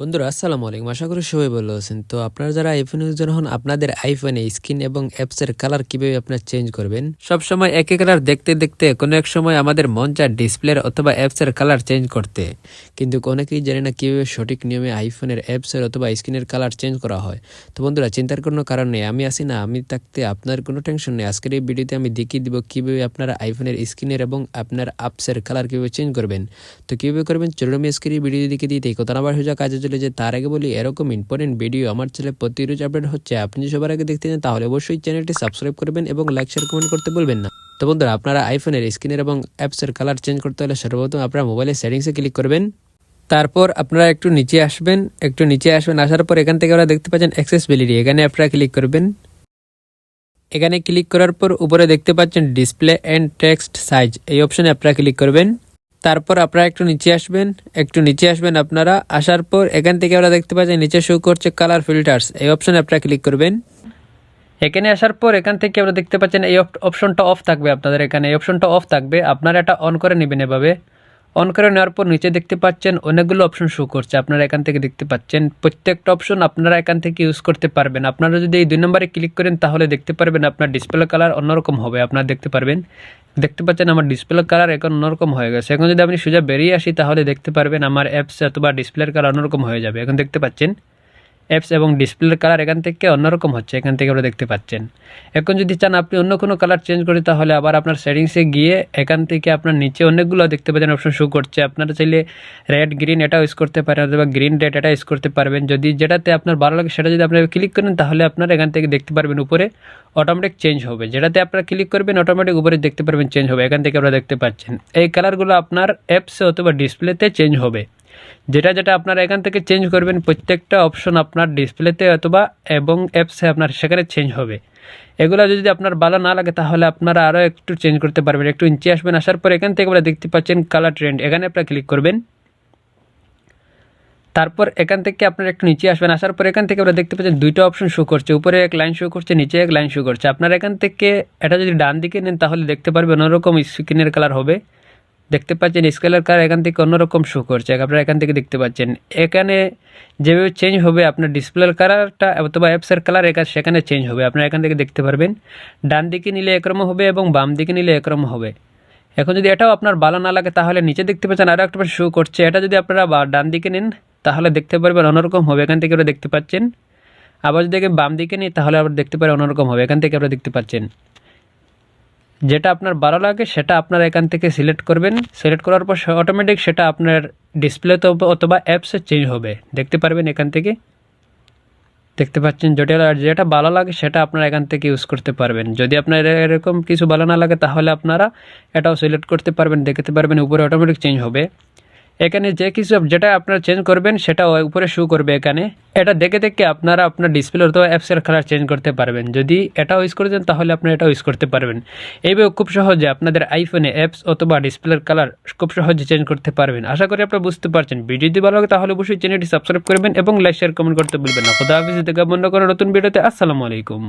বন্ধুরা, আসসালামু আলাইকুম। আশা করি সবাই ভালো আছেন। তো আপনারা যারা আইফোন ইউজার হন, আপনাদের আইফোনে স্ক্রিন এবং অ্যাপসের কালার কীভাবে আপনারা চেঞ্জ করবেন? সব সময় একই কালার দেখতে দেখতে কোনো এক সময় আমাদের মন চায় ডিসপ্লের অথবা অ্যাপসের কালার চেঞ্জ করতে। কিন্তু অনেকেই জানে না কীভাবে সঠিক নিয়মে আইফোনের অ্যাপসের অথবা স্ক্রিনের কালার চেঞ্জ করা হয়। তো বন্ধুরা, চিন্তার কোনো কারণ নেই। আমি আসি না, আমি থাকতে আপনার কোনো টেনশন নেই। আজকের এই ভিডিওতে আমি দেখিয়ে দিব কীভাবে আপনারা আইফোনের স্ক্রিনের এবং আপনার অ্যাপসের কালার কীভাবে চেঞ্জ করবেন। তো কীভাবে করবেন? চলুন আমি আজকের এই ভিডিও দেখে দিতে কথা না বার হয়ে যাওয়া কাজে চলে যে তার আগে বলি এরকম ইম্পর্টেন্ট ভিডিও আমার চ্যানেলে প্রতি রোজ আপডেট হচ্ছে, আপনি সবার আগে দেখতে চান তাহলে অবশ্যই চ্যানেলটি সাবস্ক্রাইব করবেন এবং লাইক শেয়ার কমেন্ট করতে বলবেন না। তো বন্ধুরা, আপনারা আইফোনের স্ক্রিনের এবং অ্যাপসের কালার চেঞ্জ করতে হলে সর্বপ্রথম আপনারা মোবাইলের সেটিংসে ক্লিক করবেন। তারপর আপনারা একটু নিচে আসবেন, একটু নিচে আসবেন, আসার পর এখান থেকে আপনারা দেখতে পাচ্ছেন অ্যাক্সেসবিলিটি এখানে আপনারা ক্লিক করবেন। এখানে ক্লিক করার পর উপরে দেখতে পাচ্ছেন ডিসপ্লে অ্যান্ড টেক্সট সাইজ এই অপশানে আপনারা ক্লিক করবেন। তারপর আপনারা একটু নিচে আসবেন, একটু নিচে আসবেন আপনারা, আসার পর এখান থেকে আমরা দেখতে পাচ্ছেন নিচে শো করছে কালার ফিল্টার্স এই অপশনে আপনারা ক্লিক করবেন। এখানে আসার পর এখান থেকে আমরা দেখতে পাচ্ছেন এই অপশনটা অফ থাকবে আপনাদের এখানে, এই অপশনটা অফ থাকবে, আপনারা এটা অন করে নেবেন এভাবে। অন করে নেওয়ার পর নিচে দেখতে পাচ্ছেন অনেকগুলো অপশন শো করছে। আপনারা এখান থেকে দেখতে পাচ্ছেন, প্রত্যেকটা অপশন আপনারা এখান থেকে ইউজ করতে পারবেন। আপনারা যদি এই দুই নম্বরে ক্লিক করেন, তাহলে দেখতে পারবেন আপনার ডিসপ্লে কালার অন্যরকম হবে। আপনারা দেখতে পারবেন, দেখতে পাচ্ছেন আমার ডিসপ্লে কালার এখন অন্যরকম হয়ে গেছে। এখন যদি আপনি সোজা বেরিয়ে আসি, তাহলে দেখতে পারবেন আমার অ্যাপস অথবা ডিসপ্লের কালার অন্যরকম হয়ে যাবে। এখন দেখতে পাচ্ছেন অ্যাপস এবং ডিসপ্লের কালার এখান থেকে অন্যরকম হচ্ছে, এখান থেকে আপনারা দেখতে পাচ্ছেন। এখন যদি চান আপনি অন্য কোনো কালার চেঞ্জ করি তাহলে আবার আপনার সেটিংসে গিয়ে এখান থেকে আপনার নিচে অনেকগুলো দেখতে পাচ্ছেন অপশন শো করছে। আপনারা চাইলে রেড গ্রিন এটাও ইউজ করতে পারেন অথবা গ্রিন রেড এটা ইউজ করতে পারবেন। যদি যেটাতে আপনার ভালো লাগে সেটা যদি আপনি ক্লিক করেন, তাহলে আপনারা এখান থেকে দেখতে পারবেন উপরে অটোমেটিক চেঞ্জ হবে। যেটাতে আপনারা ক্লিক করবেন অটোমেটিক উপরে দেখতে পারবেন চেঞ্জ হবে, এখান থেকে আপনারা দেখতে পাচ্ছেন। এই কালারগুলো আপনার অ্যাপসে অথবা ডিসপ্লেতে চেঞ্জ হবে। যেটা যেটা আপনারা এখান থেকে চেঞ্জ করবেন, প্রত্যেকটা অপশন আপনার ডিসপ্লেতে অথবা এবং অ্যাপসে আপনার সেখানে চেঞ্জ হবে। এগুলো যদি আপনার ভালো না লাগে, তাহলে আপনারা আরও একটু চেঞ্জ করতে পারবেন। একটু নিচে আসবেন, আসার পর এখান থেকে আপনারা দেখতে পাচ্ছেন কালার ট্রেন্ড এখানে আপনারা ক্লিক করবেন। তারপর এখান থেকে আপনারা একটু নিচে আসবেন, আসার পর এখান থেকে আমরা দেখতে পাচ্ছেন দুইটা অপশন শো করছে। উপরে এক লাইন শো করছে, নিচে এক লাইন শো করছে। আপনারা এখান থেকে এটা যদি ডান দিকে নেন, তাহলে দেখতে পারবেন অন্যরকম স্ক্রিনের কালার হবে। দেখতে পাচ্ছেন স্কেলের কালার এখান থেকে অন্যরকম শো করছে। আপনারা এখান থেকে দেখতে পাচ্ছেন। এখানে যেভাবে চেঞ্জ হবে আপনার ডিসপ্লের কালারটা অথবা অ্যাপসের কালার এখানে সেখানে চেঞ্জ হবে। আপনারা এখান থেকে দেখতে পারবেন। ডান দিকে নিলে একরম হবে এবং বাম দিকে নিলে একরম হবে। এখন যদি এটাও আপনার ভালো না লাগে, তাহলে নিচে দেখতে পাচ্ছেন আরও একটা শো করছে। এটা যদি আপনারা ডান দিকে নেন, তাহলে দেখতে পারবেন অন্যরকম হবে। এখান থেকে ওরা দেখতে পাচ্ছেন। আবার যদি বাম দিকে নিই, তাহলে আবার দেখতে পারেন অন্যরকম হবে। এখান থেকে আপনারা দেখতে পাচ্ছেন। যেটা আপনার ভালো লাগে, সেটা আপনার এখান থেকে সিলেক্ট করবেন। সিলেক্ট করার পর অটোমেটিক সেটা আপনার ডিসপ্লেতে অথবা অ্যাপসে চেঞ্জ হবে। দেখতে পারবেন এখান থেকে। দেখতে পাচ্ছেন জটিল। যেটা যেটা ভালো লাগে, সেটা আপনারা এখান থেকে ইউজ করতে পারবেন। যদি আপনার এরকম কিছু ভালো না লাগে, তাহলে আপনারা এটাও সিলেক্ট করতে পারবেন। দেখতে পারবেন উপরে অটোমেটিক চেঞ্জ হবে। এখানে যে কিছু যেটা আপনারা চেঞ্জ করবেন, সেটা উপরে শো করবে এখানে। এটা দেখে দেখে আপনারা আপনার ডিসপ্লে অথবা অ্যাপসের কালার চেঞ্জ করতে পারবেন। যদি এটাও ইউজ করে দেন, তাহলে আপনারা এটাও ইউজ করতে পারবেন। এইভাবে খুব সহজে আপনাদের আইফোনে অ্যাপস অথবা ডিসপ্লের কালার খুব সহজে চেঞ্জ করতে পারবেন। আশা করি আপনারা বুঝতে পারছেন। ভিডিও যদি ভালো লাগে, তাহলে অবশ্যই চ্যানেলটি সাবস্ক্রাইব করবেন এবং লাইক শেয়ার কমেন্ট করতে ভুলবেন না। খোদা হাফিজ থেকে বন্ধ করে নতুন ভিডিওতে আসসালামু আলাইকুম।